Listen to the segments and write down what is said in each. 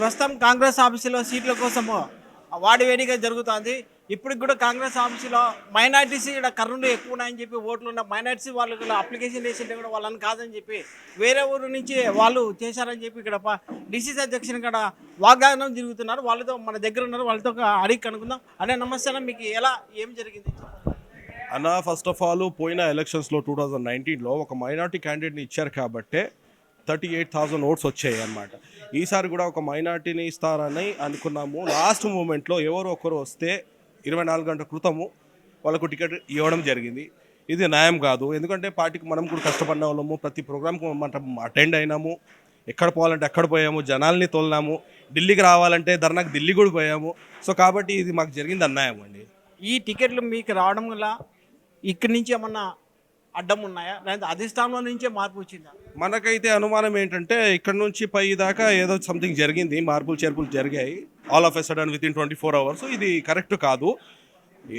ప్రస్తుతం కాంగ్రెస్ ఆఫీసులో సీట్ల కోసం వాడి వేడిగా జరుగుతుంది. ఇప్పటికి కూడా కాంగ్రెస్ ఆఫీసులో మైనార్టీస్ ఇక్కడ కర్నూలు ఎక్కువ ఉన్నాయని చెప్పి ఓట్లు ఉన్న మైనార్టీస్ వాళ్ళు అప్లికేషన్ చేసింటే కూడా వాళ్ళని కాదని చెప్పి వేరే ఊరు నుంచి వాళ్ళు చేశారని చెప్పి ఇక్కడ డిసిసి అధ్యక్షుని ఇక్కడ వాగ్దానం జరుగుతున్నారు. వాళ్ళతో మన దగ్గర ఉన్నారు. వాళ్ళతో అడిగి కనుక్కుందాం. అనే నమస్తే మీకు ఎలా ఏం జరిగింది? అన్న ఫస్ట్ ఆఫ్ ఆల్ పోయిన ఎలక్షన్స్లో టూ థౌజండ్ నైన్టీన్లో ఒక మైనార్టీ క్యాండిడేట్ని ఇచ్చారు కాబట్టే థర్టీ ఎయిట్ థౌజండ్ ఓట్స్ వచ్చాయి అనమాట ఈసారి కూడా ఒక మైనార్టీని ఇస్తారని అనుకున్నాము. లాస్ట్ మూమెంట్లో ఎవరు ఒకరు వస్తే ఇరవై నాలుగు గంటల క్రితము వాళ్ళకు టికెట్ ఇవ్వడం జరిగింది. ఇది న్యాయం కాదు. ఎందుకంటే పార్టీకి మనం కూడా కష్టపడిన వాళ్ళము. ప్రతి ప్రోగ్రామ్కి మనం అటెండ్ అయినాము. ఎక్కడ పోవాలంటే ఎక్కడ పోయాము. జనాల్ని తోలినాము. ఢిల్లీకి రావాలంటే ధర్నాకు ఢిల్లీ కూడా పోయాము. సో కాబట్టి ఇది మాకు జరిగింది అన్యాయం అండి. ఈ టికెట్లు మీకు రావడం వల్ల ఇక్కడి నుంచి ఏమన్నా అడ్డం ఉన్నాయా లేదా అధిష్టానంలో నుంచే మార్పు వచ్చిందా? మనకైతే అనుమానం ఏంటంటే ఇక్కడ నుంచి పై దాకా ఏదో సంథింగ్ జరిగింది మార్పులు చేర్పులు జరిగాయి. All of a sudden within twenty four hours ఇది కరెక్ట్ కాదు.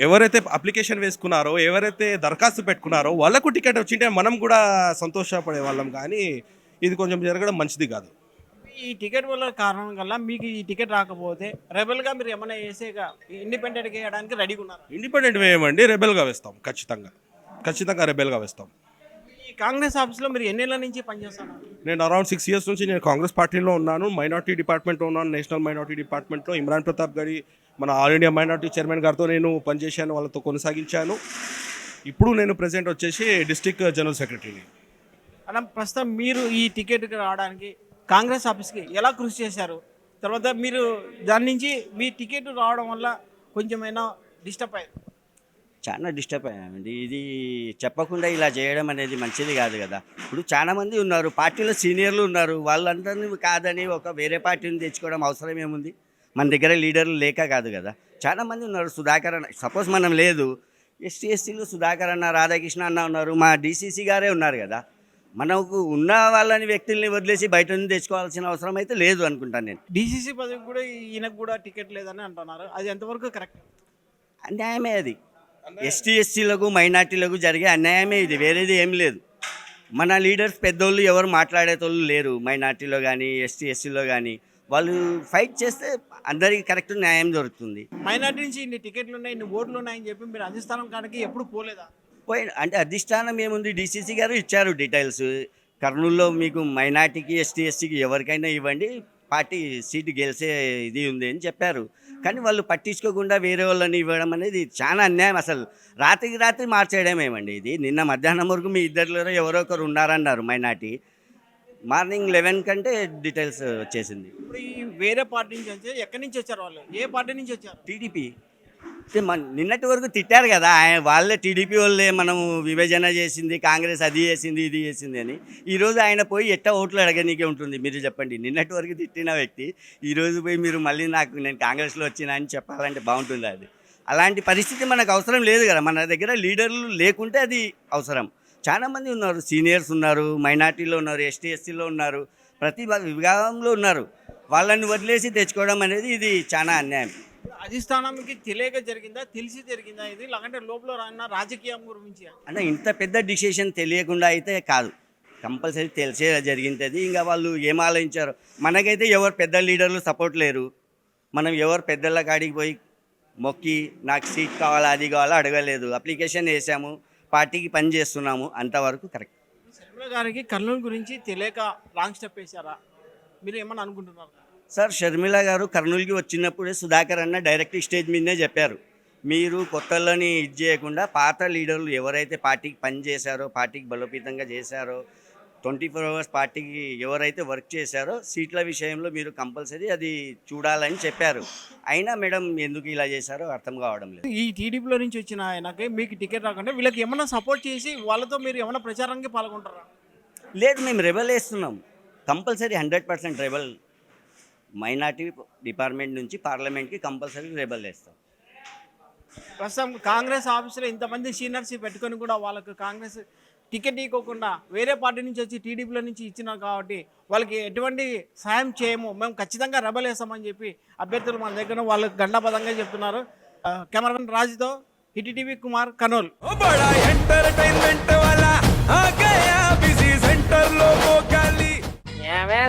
ఎవరైతే అప్లికేషన్ వేసుకున్నారో ఎవరైతే దరఖాస్తు పెట్టుకున్నారో వాళ్ళకు టికెట్ వచ్చింటే మనం కూడా సంతోషపడే వాళ్ళం కానీ ఇది కొంచెం జరగడం మంచిది కాదు. ఈ టికెట్ వల్ల కారణం వల్ల మీకు ఈ టికెట్ రాకపోతే రెబల్గా మీరు ఏమైనా వేసేగా ఇండిపెండెంట్గా వేయడానికి రెడీగా ఉన్నారు? ఇండిపెండెంట్ వేయమండి రెబెల్గా వేస్తాం ఖచ్చితంగా. ఖచ్చితంగా రెబెల్గా వేస్తాం. ఈ కాంగ్రెస్ ఆఫీస్లో మీరు ఎన్నేళ్ళ నుంచి పనిచేస్తున్నారు? నేను అరౌండ్ సిక్స్ ఇయర్స్ నుంచి నేను కాంగ్రెస్ పార్టీలో ఉన్నాను. మైనార్టీ డిపార్ట్మెంట్లో ఉన్నాను. నేషనల్ మైనార్టీ డిపార్ట్మెంట్లో ఇమ్రాన్ ప్రతాప్ గారి మన ఆల్ ఇండియా మైనార్టీ చైర్మన్ గారితో నేను పనిచేశాను. వాళ్ళతో కొనసాగించాను. ఇప్పుడు నేను ప్రెసెంట్ వచ్చేసి డిస్టిక్ జనరల్ సెక్రటరీని అలా ప్రస్తుతం మీరు ఈ టికెట్కి రావడానికి కాంగ్రెస్ ఆఫీస్కి ఎలా కృషి చేశారు? తర్వాత మీరు దాని నుంచి మీ టికెట్ రావడం వల్ల కొంచెమైనా డిస్టర్బ్ అయ్యారు. చాలా డిస్టర్బ్ అయ్యామండి. ఇది చెప్పకుండా ఇలా చేయడం అనేది మంచిది కాదు కదా. ఇప్పుడు చాలా మంది ఉన్నారు పార్టీలో సీనియర్లు ఉన్నారు. వాళ్ళందరినీ కాదని ఒక వేరే పార్టీని తెచ్చుకోవడం అవసరం ఏముంది? మన దగ్గర లీడర్లు లేక కాదు కదా. చాలా మంది ఉన్నారు సుధాకర్ అన్న సపోజ్ మనం లేదు ఎస్టీ ఎస్టీలు సుధాకర్ అన్న రాధాకృష్ణ అన్న ఉన్నారు మా డీసీసీ గారే ఉన్నారు కదా. మనకు ఉన్న వాళ్ళని వ్యక్తుల్ని వదిలేసి బయట నుంచి తెచ్చుకోవాల్సిన అవసరం అయితే లేదు అనుకుంటాను నేను. డీసీసీ పదవికి కూడా ఈయనకు కూడా టికెట్ లేదని అంటున్నారు. అది ఎంతవరకు కరెక్ట్? అన్యాయమే అది. ఎస్టీ ఎస్సీలకు మైనార్టీలకు జరిగే అన్యాయమే ఇది. వేరేది ఏం లేదు. మన లీడర్స్ పెద్దోళ్ళు ఎవరు మాట్లాడేటోళ్ళు లేరు. మైనార్టీలో కానీ ఎస్టీ ఎస్సీలో కానీ వాళ్ళు ఫైట్ చేస్తే అందరికీ కరెక్ట్ న్యాయం దొరుకుతుంది. మైనార్టీ నుంచి ఇన్ని టికెట్లు ఉన్నాయి ఇన్ని ఓట్లు ఉన్నాయని చెప్పి మీరు అధిష్టానం కాడికి ఎప్పుడు పోలేదా? పోయి అంటే అధిష్టానం ఏముంది? డీసీసీ గారు ఇచ్చారు డీటెయిల్స్. కర్నూలులో మీకు మైనార్టీకి ఎస్టీ ఎస్టీకి ఎవరికైనా ఇవ్వండి. పార్టీ సీటు గెలిచే ఇది ఉంది అని చెప్పారు. కానీ వాళ్ళు పట్టించుకోకుండా వేరే వాళ్ళని ఇవ్వడం అనేది చాలా అన్యాయం. అసలు రాత్రికి రాత్రి మార్చేయడం ఏమండి ఇది? నిన్న మధ్యాహ్నం వరకు మీ ఇద్దరిలో ఎవరో ఒకరు ఉన్నారన్నారు మైనార్టీ. మార్నింగ్ లెవెన్ కంటే డీటెయిల్స్ వచ్చేసింది. ఇప్పుడు ఈ వేరే పార్టీ నుంచి వచ్చి ఎక్కడి నుంచి వచ్చారు వాళ్ళు? ఏ పార్టీ నుంచి వచ్చారు? టీడీపీ. నిన్నటి వరకు తిట్టారు కదా ఆయన వాళ్ళే టీడీపీ వాళ్ళే మనము విభజన చేసింది కాంగ్రెస్ అది చేసింది ఇది చేసింది అని. ఈరోజు ఆయన పోయి ఎట్ట ఓట్లు అడగనీకే ఉంటుంది మీరు చెప్పండి. నిన్నటి వరకు తిట్టిన వ్యక్తి ఈరోజు పోయి మీరు మళ్ళీ నాకు నేను కాంగ్రెస్లో వచ్చినా అని చెప్పాలంటే బాగుంటుంది అది. అలాంటి పరిస్థితి మనకు అవసరం లేదు కదా మన దగ్గర లీడర్లు లేకుంటే అది అవసరం. చాలామంది ఉన్నారు సీనియర్స్ ఉన్నారు మైనార్టీలో ఉన్నారు ఎస్టీ ఎస్సీలో ఉన్నారు ప్రతి విభాగంలో ఉన్నారు. వాళ్ళని వదిలేసి తెచ్చుకోవడం అనేది ఇది చాలా అన్యాయం. అధిష్టానానికి తెలియక జరిగిందా? తెలిసి జరిగిందా ఇది? లేకంటే లోపల రాన్న రాజకీయం గురించి? అంటే ఇంత పెద్ద డిసిషన్ తెలియకుండా అయితే కాదు. కంపల్సరీ తెలిసే జరిగింది. ఇంకా వాళ్ళు ఏం ఆలోచించారు? మనకైతే ఎవరు పెద్ద లీడర్లు సపోర్ట్ లేరు. మనం ఎవరు పెద్దల కాడికి పోయి మొక్కి నాకు సీట్ కావాలా అది కావాలా అడగలేదు. అప్లికేషన్ వేసాము. పార్టీకి పని చేస్తున్నాము. అంతవరకు కరెక్ట్. శర్మిల గారికి కర్నూలు గురించి తెలియక రాంగ్ స్టెప్ వేశారా? మీరు ఏమన్నా అనుకుంటున్నారు? సార్ షర్మిల గారు కర్నూలుకి వచ్చినప్పుడే సుధాకర్ అన్న డైరెక్ట్ స్టేజ్ మీదనే చెప్పారు. మీరు కొత్తలని ఇది చేయకుండా పాత లీడర్లు ఎవరైతే పార్టీకి పని చేశారో పార్టీకి బలోపేతంగా చేశారో ట్వంటీ ఫోర్ అవర్స్ పార్టీకి ఎవరైతే వర్క్ చేశారో సీట్ల విషయంలో మీరు కంపల్సరీ అది చూడాలని చెప్పారు. అయినా మేడం ఎందుకు ఇలా చేశారో అర్థం కావడం లేదు. ఈ టీడీపీలో నుంచి వచ్చిన ఆయనకి మీకు టికెట్ రాకుండా వీళ్ళకి ఏమన్నా సపోర్ట్ చేసి వాళ్ళతో మీరు ఏమైనా ప్రచారానికి పాల్గొంటారా? లేదు మేము రెబల్ వేస్తున్నాం. Compulsory hundred percent rebel. Minority department నుంచి పార్లమెంట్కి కంపల్సరీ రెబల్ వేస్తాం ప్రస్తుతం కాంగ్రెస్ ఆఫీసులో ఇంతమంది సీనియర్స్ పెట్టుకొని కూడా వాళ్ళకు కాంగ్రెస్ టికెట్ ఇవ్వకుండా వేరే పార్టీ నుంచి వచ్చి టీడీపీలో నుంచి ఇచ్చినారు కాబట్టి వాళ్ళకి ఎటువంటి సాయం చేయము. మేము ఖచ్చితంగా రెబల్ వేస్తామని చెప్పి అభ్యర్థులు మన దగ్గర వాళ్ళకి గండాపదంగా చెప్తున్నారు. కెమెరామెన్ రాజుతో హిటీటీవీ కుమార్ కనోల్